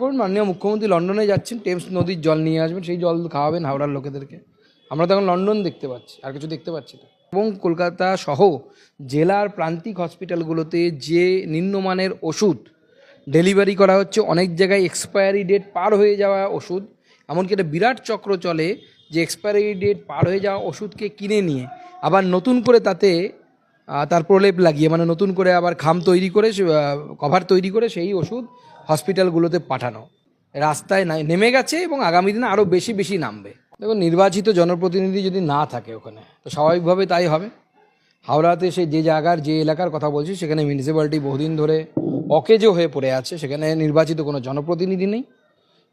করুন মাননীয় মুখ্যমন্ত্রী লন্ডনে যাচ্ছেন, টেমস নদীর জল নিয়ে আসবেন, সেই জল খাওয়াবেন হাওড়ার লোকেদেরকে। আমরা তো এখন লন্ডন দেখতে পাচ্ছি, আর কিছু দেখতে পাচ্ছি না। এবং কলকাতা সহ জেলার প্রান্তিক হসপিটালগুলোতে যে নিম্নমানের ওষুধ ডেলিভারি করা হচ্ছে, অনেক জায়গায় এক্সপায়ারি ডেট পার হয়ে যাওয়া ওষুধ, এমনকি একটা বিরাট চক্র চলে যে এক্সপায়ারি ডেট পার হয়ে যাওয়া ওষুধকে কিনে নিয়ে আবার নতুন করে তাতে তার প্রলেপ লাগিয়ে মানে নতুন করে আবার খাম তৈরি করে কভার তৈরি করে সেই ওষুধ হসপিটালগুলোতে পাঠানো। রাস্তায় নাই নেমে গেছে এবং আগামী দিনে আরও বেশি বেশি নামবে। দেখুন, নির্বাচিত জনপ্রতিনিধি যদি না থাকে ওখানে, তো স্বাভাবিকভাবে তাই হবে। হাওড়াতে সেই যে জায়গার, যে এলাকার কথা বলছি, সেখানে মিউনিসিপ্যালিটি বহুদিন ধরে অকেজো হয়ে পড়ে আছে। সেখানে নির্বাচিত কোনো জনপ্রতিনিধি নেই।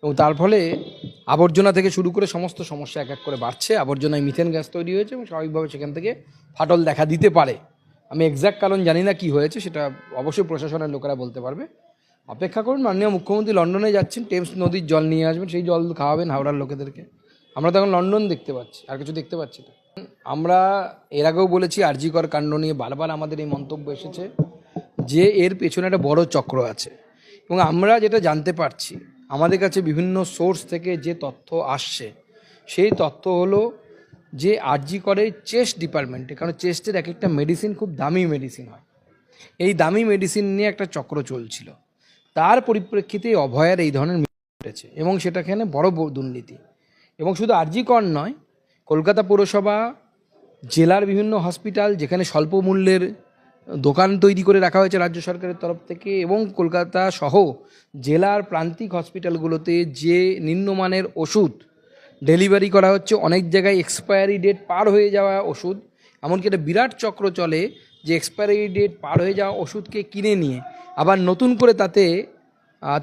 এবং তার ফলে আবর্জনা থেকে শুরু করে সমস্ত সমস্যা এক এক করে বাড়ছে। আবর্জনায় মিথেন গ্যাস তৈরি হয়েছে এবং স্বাভাবিকভাবে সেখান থেকে ফাটল দেখা দিতে পারে। আমি এক্স্যাক্ট কারণ জানি না কি হয়েছে, সেটা অবশ্যই প্রশাসনের লোকেরা বলতে পারবে। অপেক্ষা করুন, মাননীয় মুখ্যমন্ত্রী লন্ডনে যাচ্ছেন, টেমস নদীর জল নিয়ে আসবেন, সেই জল খাওয়াবেন হাওড়ার লোকেদেরকে। আমরা তো এখন লন্ডন দেখতে পাচ্ছি, আর কিছু দেখতে পাচ্ছি না। আমরা এর আগেও বলেছি আরজিকর কাণ্ড নিয়ে বারবার আমাদের এই মন্তব্য এসেছে যে এর পেছনে একটা বড় চক্র আছে। এবং আমরা যেটা জানতে পারছি, আমাদের কাছে বিভিন্ন সোর্স থেকে যে তথ্য আসছে, সেই তথ্য হলো যে আরজি করে চেস্ট ডিপার্টমেন্টে, কারণ চেস্টের এক একটা মেডিসিন খুব দামি মেডিসিন হয়। এই দামি মেডিসিন নিয়ে একটা চক্র চলছিল। তার পরিপ্রেক্ষিতে অভয়ার এই ধরনের ঘটেছে এবং সেটা এখানে বড় দুর্নীতি। এবং শুধু আরজি কর নয়, কলকাতা পৌরসভা, জেলার বিভিন্ন হসপিটাল যেখানে স্বল্প মূল্যের দোকান তৈরি করে রাখা হয়েছে রাজ্য সরকারের তরফ থেকে এবং কলকাতা সহ জেলার প্রান্তিক হসপিটালগুলোতে যে নিম্নমানের ওষুধ ডেলিভারি করা হচ্ছে, অনেক জায়গায় এক্সপায়ারি ডেট পার হয়ে যাওয়া ওষুধ, এমনকি একটা বিরাট চক্র চলে যে এক্সপায়ারি ডেট পার হয়ে যাওয়া ওষুধকে কিনে নিয়ে আবার নতুন করে তাতে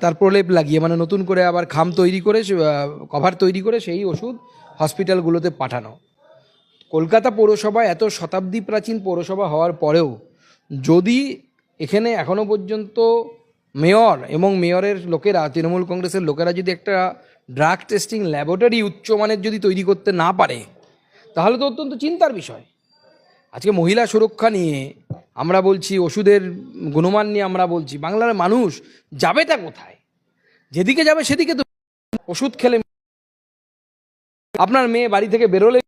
তার প্রলেপ লাগিয়ে মানে নতুন করে আবার খাম তৈরি করে কভার তৈরি করে সেই ওষুধ হসপিটালগুলোতে পাঠানো। কলকাতা পৌরসভা এত শতাব্দী প্রাচীন পৌরসভা হওয়ার পরেও যদি এখানে এখনও পর্যন্ত মেয়র এবং মেয়রের লোকেরা, তৃণমূল কংগ্রেসের লোকেরা যদি একটা ড্রাগ টেস্টিং ল্যাবরেটরি উচ্চমানের যদি তৈরি করতে না পারে, তাহলে তো অত্যন্ত চিন্তার বিষয়। আজকে মহিলা সুরক্ষা নিয়ে আমরা বলছি, ওষুধের গুণমান নিয়ে আমরা বলছি, বাংলার মানুষ যাবেটা কোথায়? যেদিকে যাবে সেদিকে তো ওষুধ খেলে আপনার মেয়ে বাড়ি থেকে বেরোলে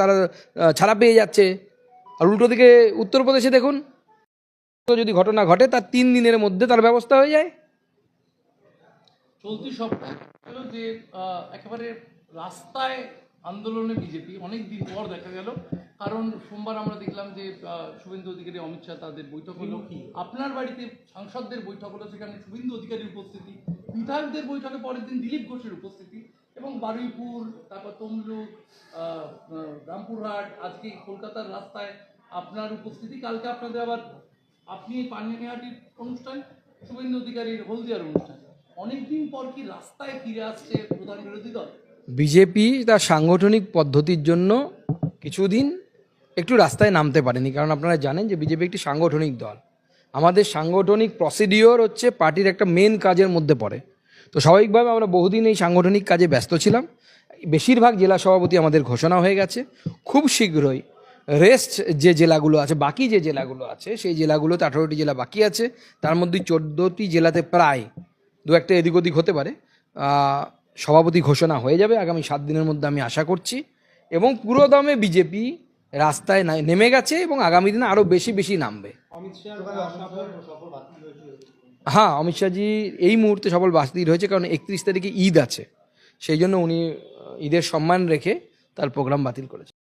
তারা ছাড়া পেয়ে যাচ্ছে। আর উল্টো দিকে উত্তরপ্রদেশে দেখুন তো যদি ঘটনা ঘটে, তার তিন দিনের মধ্যে তার ব্যবস্থা হয়ে যায়। চলতি সপ্তাহে যে একেবারে রাস্তায় আন্দোলনে বিজেপি অনেক দিন পর দেখা গেল। কারণ সোমবার আমরা দেখলাম যে শুভেন্দু অধিকারী অমিত শাহ তাদের বৈঠক হলো। আপনার বাড়িতে সাংসদদের বৈঠক হলো সেখানে শুভেন্দু অধিকারীর উপস্থিতি বিধায়কদের বৈঠকে পরের দিন দিলীপ ঘোষের উপস্থিতি এবং বারুইপুর তারপর তমলুক রামপুরহাট আজকে কলকাতার রাস্তায় আপনার উপস্থিতি। কালকে আপনাদের আবার আপনি পানিহাটির অনুষ্ঠান শুভেন্দু অধিকারীর হলদিয়ার অনুষ্ঠান। অনেকদিন পর কি রাস্তায় ফিরে আসছে প্রধান বিরোধী দল? বিজেপি তার সাংগঠনিক পদ্ধতির জন্য কিছুদিন একটু রাস্তায় নামতে পারেনি। কারণ আপনারা জানেন যে বিজেপি একটি সাংগঠনিক দল। আমাদের সাংগঠনিক প্রসিডিওর হচ্ছে পার্টির একটা মেন কাজের মধ্যে পড়ে। তো স্বাভাবিকভাবে আমরা বহুদিন এই সাংগঠনিক কাজে ব্যস্ত ছিলাম। বেশিরভাগ জেলা সভাপতি আমাদের ঘোষণা হয়ে গেছে। খুব শীঘ্রই রেস্ট যে জেলাগুলো আছে, বাকি যে জেলাগুলো আছে, সেই জেলাগুলোতে আঠারোটি জেলা বাকি আছে। তার মধ্যে চোদ্দোটি জেলাতে প্রায় দু একটা এদিক ওদিক হতে পারে। সভাপতি ঘোষণা হয়ে যাবে আগামী সাত দিনের মধ্যে আমি আশা করছি। এবং পুরো দমে বিজেপি রাস্তায় নেমে গেছে এবং আগামী দিনে আরও বেশি বেশি নামবে। হ্যাঁ অমিত শাহজি এই মুহূর্তে সফল বাস্তির হয়েছে কারণ একত্রিশ তারিখে ঈদ আছে। সেই জন্য উনি ঈদের সম্মান রেখে তার প্রোগ্রাম বাতিল করেছে।